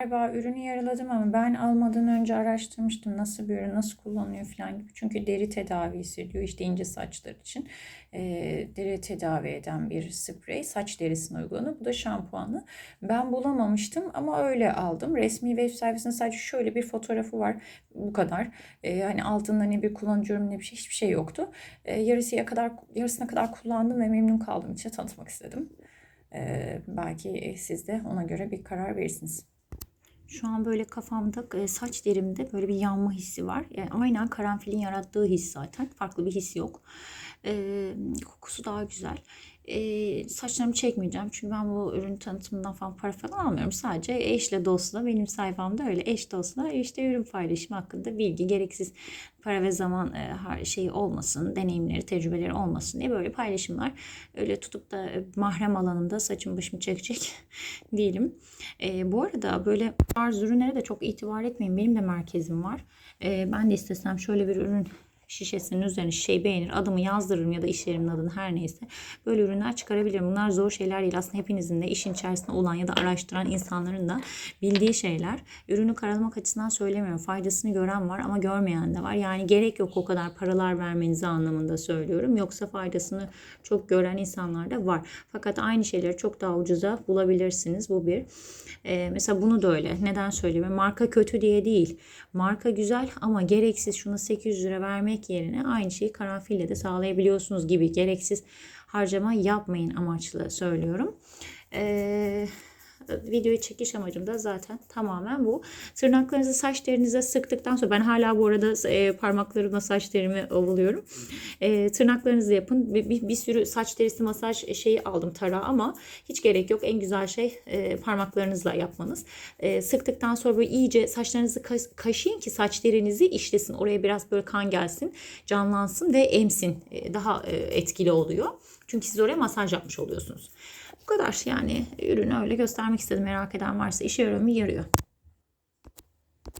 Galiba ürünü yaraladım ama ben almadan önce araştırmıştım nasıl bir ürün, nasıl kullanılıyor falan gibi. Çünkü deri tedavisi diyor işte ince saçlar için e, deri tedavi eden bir sprey. Saç derisine uygulanır. Bu da şampuanı. Ben bulamamıştım ama öyle aldım. Resmi web servisinde sadece şöyle bir fotoğrafı var. Bu kadar. E, hani altında ne bir kullanıcı yorum ne bir şey hiçbir şey yoktu. E, yarısıya kadar yarısına kadar kullandım ve memnun kaldığım için tanıtmak istedim. E, belki siz de ona göre bir karar verirsiniz. Şu an böyle kafamda e, saç derimde böyle bir yanma hissi var. Yani aynen karanfilin yarattığı his zaten. Farklı bir his yok. Ee, kokusu daha güzel. Ee, saçlarımı çekmeyeceğim. Çünkü ben bu ürün tanıtımından falan para falan almıyorum. Sadece eşle dostla benim sayfamda öyle eş dostla işte ürün paylaşımı hakkında bilgi gereksiz para ve zaman e, her şey olmasın, deneyimleri, tecrübeleri olmasın diye böyle paylaşımlar. Öyle tutup da e, mahrem alanında saçım başımı çekecek değilim. E, bu arada böyle tarz ürünlere de çok itibar etmeyin. Benim de merkezim var. E, ben de istesem şöyle bir ürün şişesinin üzerine şey beğenir adımı yazdırırım ya da iş yerimin adını her neyse böyle ürünler çıkarabilirim. Bunlar zor şeyler değil aslında hepinizin de işin içerisinde olan ya da araştıran insanların da bildiği şeyler. Ürünü karalamak açısından söylemiyorum. Faydasını gören var ama görmeyen de var. Yani gerek yok o kadar paralar vermenize anlamında söylüyorum. Yoksa faydasını çok gören insanlar da var. Fakat aynı şeyleri çok daha ucuza bulabilirsiniz. Bu bir. Ee, mesela bunu da öyle. Neden söylüyorum? Marka kötü diye değil. Marka güzel ama gereksiz şuna 800 lira vermek yerine aynı şeyi karanfille de sağlayabiliyorsunuz gibi gereksiz harcama yapmayın amaçlı söylüyorum. Eee videoyu çekiş amacım da zaten tamamen bu. Tırnaklarınızı saç derinize sıktıktan sonra ben hala bu arada e, parmaklarımla saç derimi ovuluyorum. E, tırnaklarınızı yapın. Bir, bir, bir sürü saç derisi masaj şeyi aldım tarağı ama hiç gerek yok. En güzel şey e, parmaklarınızla yapmanız. E, sıktıktan sonra böyle iyice saçlarınızı ka- kaşıyın ki saç derinizi işlesin. Oraya biraz böyle kan gelsin, canlansın ve emsin. E, daha e, etkili oluyor. Çünkü siz oraya masaj yapmış oluyorsunuz. Bu kadar yani ürünü öyle göstermek istedim. Merak eden varsa işe yarıyor mu? Yarıyor.